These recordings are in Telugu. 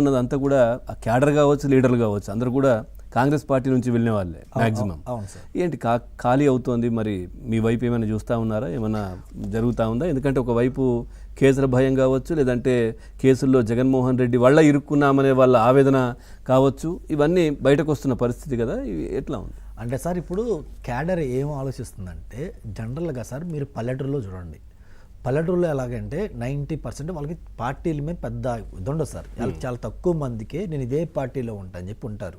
ఉన్నదంతా కూడా ఆ క్యాడర్ కావచ్చు లీడర్లు కావచ్చు అందరూ కూడా కాంగ్రెస్ పార్టీ నుంచి వెళ్ళిన వాళ్ళే మాక్సిమం. ఏంటి కా ఖాళీ అవుతోంది మరి మీ వైపు ఏమైనా చూస్తూ ఉన్నారా? ఏమైనా జరుగుతూ ఉందా? ఎందుకంటే ఒకవైపు కేసుల భయం కావచ్చు లేదంటే కేసుల్లో జగన్మోహన్ రెడ్డి వల్ల ఇరుక్కున్నామనే వాళ్ళ ఆవేదన కావచ్చు ఇవన్నీ బయటకు వస్తున్న పరిస్థితి కదా ఇవి ఎట్లా ఉంది? అంటే సార్ ఇప్పుడు క్యాడర్ ఏం ఆలోచిస్తుందంటే జనరల్గా సార్ మీరు పల్లెటూరులో చూడండి. పల్లెటూరులో ఎలాగంటే నైంటీ పర్సెంట్ వాళ్ళకి పార్టీల మీద పెద్ద ఇది ఉండదు సార్. వాళ్ళకి చాలా తక్కువ మందికే నేను ఇదే పార్టీలో ఉంటా అని చెప్పి ఉంటారు.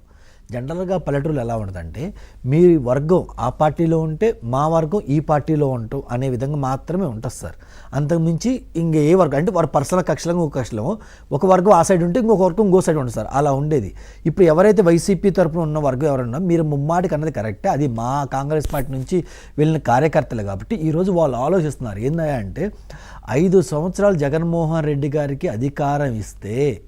జనరల్గా పల్లెటూరులో ఎలా ఉంటుందంటే మీ వర్గం ఆ పార్టీలో ఉంటే మా వర్గం ఈ పార్టీలో ఉంటాం అనే విధంగా మాత్రమే ఉంటుంది సార్. అంతకుమించి ఇంక ఏ వర్గం అంటే వారు పర్సనల్ కక్షలం ఒక కక్షలం ఒక వర్గం ఆ సైడ్ ఉంటే ఇంకొక వర్గం ఇంకో సైడ్ ఉంటుంది సార్. అలా ఉండేది. ఇప్పుడు ఎవరైతే వైసీపీ తరపున ఉన్న వర్గం ఎవరన్నా మీరు ముమ్మాటికి అన్నది కరెక్టే. అది మా కాంగ్రెస్ పార్టీ నుంచి వెళ్ళిన కార్యకర్తలు కాబట్టి ఈరోజు వాళ్ళు ఆలోచిస్తున్నారు. ఏందంటే ఐదు సంవత్సరాలు జగన్మోహన్ రెడ్డి గారికి అధికారం ఇస్తే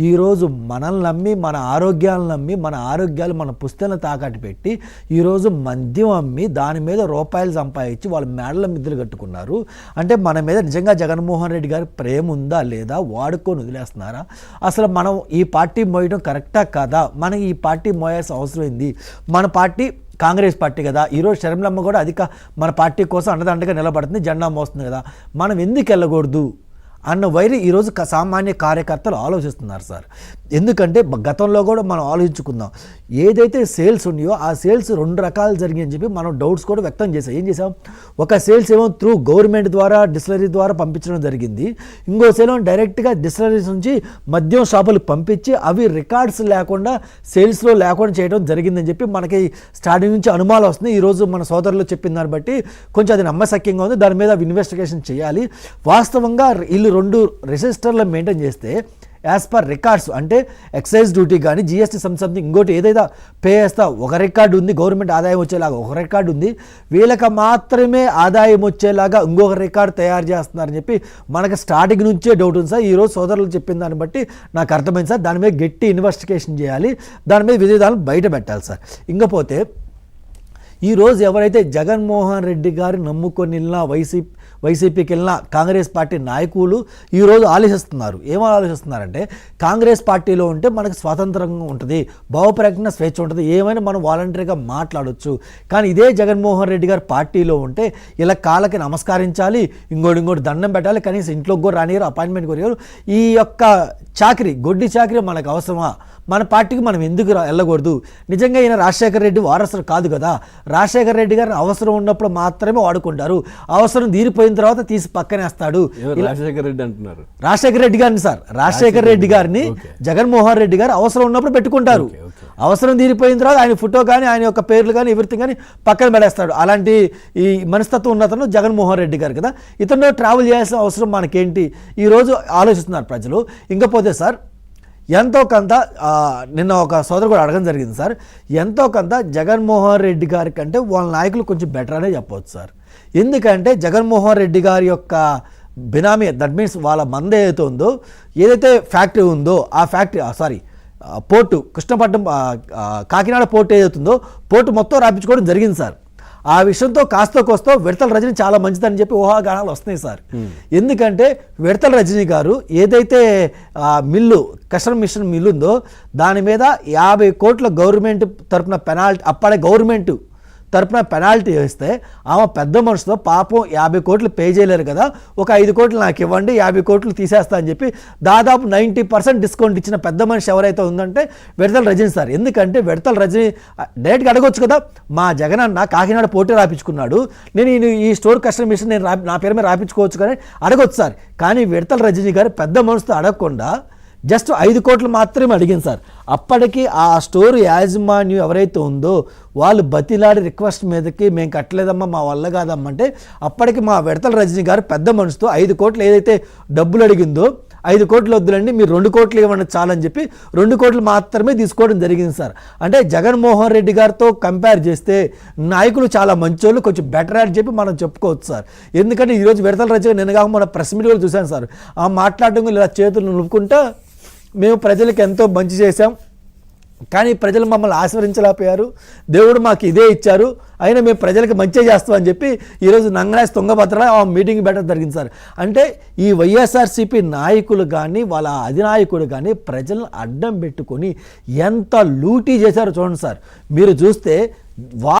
ఈరోజు మనల్ని నమ్మి మన ఆరోగ్యాలను నమ్మి మన ఆరోగ్యాలు మన పుస్తకాలను తాకట్టు పెట్టి ఈరోజు మద్యం అమ్మి దాని మీద రూపాయలు సంపాదించి వాళ్ళ మేడల మిద్దలు కట్టుకున్నారు. అంటే మన మీద నిజంగా జగన్మోహన్ రెడ్డి గారి ప్రేమ ఉందా లేదా? వాడుకొని వదిలేస్తున్నారా? అసలు మనం ఈ పార్టీ మోయడం కరెక్టా కాదా? మనకి ఈ పార్టీ మోయాల్సిన అవసరం ఏంది? మన పార్టీ కాంగ్రెస్ పార్టీ కదా. ఈరోజు శర్మలమ్మ కూడా అధిక మన పార్టీ కోసం అండదండగా నిలబడుతుంది జెండా మోస్తుంది కదా. మనం ఎందుకు వెళ్ళకూడదు? అన్న వైరి ఈరోజు సామాన్య కార్యకర్తలు ఆలోచిస్తున్నారు సార్. ఎందుకంటే గతంలో కూడా మనం ఆలోచించుకుందాం. ఏదైతే సేల్స్ ఉన్నాయో ఆ సేల్స్ రెండు రకాలు జరిగాయని చెప్పి మనం డౌట్స్ కూడా వ్యక్తం చేసాం ఏం చేసాం ఒక సేల్స్ ఏమో త్రూ గవర్నమెంట్ ద్వారా డిస్టిలరీ ద్వారా పంపించడం జరిగింది. ఇంకో సేల్ డైరెక్ట్గా డిస్టిలరీస్ నుంచి మద్యం షాపులు పంపించి అవి రికార్డ్స్ లేకుండా సేల్స్లో లేకుండా చేయడం జరిగిందని చెప్పి మనకి స్టార్టింగ్ నుంచి అనుమానాలు వస్తున్నాయి ఈరోజు మన సోదరులు చెప్పిన దాన్ని బట్టి కొంచెం అది నమ్మశక్యంగా ఉంది. దాని మీద ఇన్వెస్టిగేషన్ చేయాలి. వాస్తవంగా వీళ్ళు రెండు రిజిస్టర్లు మెయింటైన్ చేస్తే యాజ్ పర్ రికార్డ్స్ అంటే ఎక్సైజ్ డ్యూటీ కానీ జిఎస్టీ సంథింగ్ ఇంకోటి ఏదైతే పే చేస్తా ఒక రికార్డు ఉంది గవర్నమెంట్ ఆదాయం వచ్చేలాగా ఒక రికార్డు ఉంది వీళ్ళకి మాత్రమే ఆదాయం వచ్చేలాగా ఇంకొక రికార్డు తయారు చేస్తున్నారని చెప్పి మనకు స్టార్టింగ్ నుంచే డౌట్ ఉంది సార్. ఈరోజు సోదరులు చెప్పిన దాన్ని బట్టి నాకు అర్థమైంది సార్. దాని మీద గట్టి ఇన్వెస్టిగేషన్ చేయాలి. దాని మీద విధేదాలను బయట పెట్టాలి సార్. ఇంకపోతే ఈరోజు ఎవరైతే జగన్మోహన్ రెడ్డి గారు నమ్ముకొని వెళ్ళినా వైసీపీ వైసీపీకి వెళ్ళినా కాంగ్రెస్ పార్టీ నాయకులు ఈరోజు ఆలోచిస్తున్నారు. ఏం ఆలోచిస్తున్నారంటే కాంగ్రెస్ పార్టీలో ఉంటే మనకు స్వాతంత్రంగా ఉంటుంది భావప్రజ్ఞ స్వేచ్ఛ ఉంటుంది ఏమైనా మనం వాలంటరీగా మాట్లాడవచ్చు కానీ ఇదే జగన్మోహన్ రెడ్డి గారు పార్టీలో ఉంటే ఇలా కాళ్ళకి నమస్కరించాలి ఇంకోటి ఇంకోటి దండం పెట్టాలి కనీసం ఇంట్లోకి కూడా రానియరు అపాయింట్మెంట్ కొరియారు ఈ యొక్క చాకరీ గొడ్డి చాకరీ మనకు అవసరమా? మన పార్టీకి మనం ఎందుకు రా- వెళ్ళకూడదు? నిజంగా ఈయన రాజశేఖర రెడ్డి వారసుడు కాదు కదా. రాజశేఖర రెడ్డి గారిని అవసరం ఉన్నప్పుడు మాత్రమే వాడుకుంటారు. అవసరం తీరిపోయిన తర్వాత తీసి పక్కనేస్తాడు రాజశేఖర రెడ్డి అంటున్నారు. రాజశేఖర రెడ్డి గారిని సార్. రాజశేఖర రెడ్డి గారిని జగన్మోహన్ రెడ్డి గారు అవసరం ఉన్నప్పుడు పెట్టుకుంటారు. అవసరం తీరిపోయిన తర్వాత ఆయన ఫోటో కానీ ఆయన యొక్క పేర్లు కానీ ఎవ్రీథింగ్ కానీ పక్కన పడేస్తాడు. అలాంటి ఈ మనస్తత్వం ఉన్న అతను జగన్మోహన్ రెడ్డి గారు కదా. ఇతను ట్రావెల్ చేయాల్సిన అవసరం మనకేంటి? ఈరోజు ఆలోచిస్తున్నారు ప్రజలు. ఇంకపోతే సార్ ఎంతో కొంత నిన్న ఒక సోదరు కూడా అడగడం జరిగింది సార్. ఎంతో కొంత జగన్మోహన్ రెడ్డి గారి కంటే వాళ్ళ నాయకులు కొంచెం బెటర్ అనే చెప్పవచ్చు సార్. ఎందుకంటే జగన్మోహన్ రెడ్డి గారి యొక్క బినామీ దట్ మీన్స్ వాళ్ళ మంద ఏదైతే ఉందో ఏదైతే ఫ్యాక్టరీ ఉందో ఆ factory sorry port Krishnapatnam Kakinada port ఏదైతుందో పోర్టు మొత్తం రాపించుకోవడం జరిగింది సార్. ఆ విషయంతో కాస్త కోస్తో విడతల రజని చాలా మంచిదని చెప్పి ఊహాగానాలు వస్తున్నాయి సార్. ఎందుకంటే విడతల రజనీ గారు ఏదైతే మిల్లు కస్టమ్ మిషన్ మిల్లు ఉందో దాని మీద యాభై కోట్ల గవర్నమెంట్ తరపున పెనాల్టీ అప్పుడే గవర్నమెంట్ తరపున పెనాల్టీ వేస్తే ఆమె పెద్ద మనిషితో పాపం యాభై కోట్లు పే చేయలేరు కదా ఒక ఐదు కోట్లు నాకు ఇవ్వండి యాభై కోట్లు తీసేస్తా అని చెప్పి దాదాపు నైంటీ పర్సెంట్ డిస్కౌంట్ ఇచ్చిన పెద్ద మనిషి ఎవరైతే ఉందంటే విడతల రజనీ సార్. ఎందుకంటే విడతల రజనీ డైరెక్ట్గా అడగొచ్చు కదా మా జగన్ అన్న కాకినాడ పోటీ రాపించుకున్నాడు నేను ఈ- స్టోర్ కస్టమర్ మిషన్ నేను రా- నా పేరు మీద రాపించుకోవచ్చు కానీ అడగొచ్చు సార్. కానీ విడతల రజనీ గారు పెద్ద మనసుతో అడగకుండా జస్ట్ ఐదు కోట్లు మాత్రమే అడిగింది సార్. అప్పటికి ఆ స్టోర్ యాజమాన్యం ఎవరైతే ఉందో వాళ్ళు బతిలాడి రిక్వెస్ట్ మీదకి మేము కట్టలేదమ్మా మా వల్ల కాదమ్మా అంటే అప్పటికి మా విడతల రజనీ గారు పెద్ద మనసుతో ఐదు కోట్లు ఏదైతే డబ్బులు అడిగిందో ఐదు కోట్లు వద్దులండి మీరు రెండు కోట్లు ఇవ్వండి చాలని చెప్పి రెండు కోట్లు మాత్రమే తీసుకోవడం జరిగింది సార్. అంటే జగన్మోహన్ రెడ్డి గారితో కంపేర్ చేస్తే నాయకులు చాలా మంచోళ్ళు కొంచెం బెటర్ అని చెప్పి మనం చెప్పుకోవచ్చు సార్. ఎందుకంటే ఈరోజు విడతల రజనీ నిన్నగా మన ప్రెస్ మీట్ కూడా చూశాను సార్. ఆ మాట్లాడడం ఇలా చేతులు నిలుపుకుంటా మేము ప్రజలకు ఎంతో మంచి చేశాం. కానీ ప్రజలు మమ్మల్ని ఆశీర్వదించలేకపోయారు. దేవుడు మాకు ఇదే ఇచ్చారు. అయినా మేము ప్రజలకు మంచి చేస్తామని చెప్పి ఈరోజు నంగరాజ్ తుంగభద్రలో ఆ మీటింగ్ పెట్టడం జరిగింది సార్. అంటే ఈ వైఎస్ఆర్సీపీ నాయకులు కానీ వాళ్ళ అధినాయకుడు కానీ ప్రజలను అడ్డం పెట్టుకొని ఎంత లూటీ చేశారో చూడండి సార్. మీరు చూస్తే వా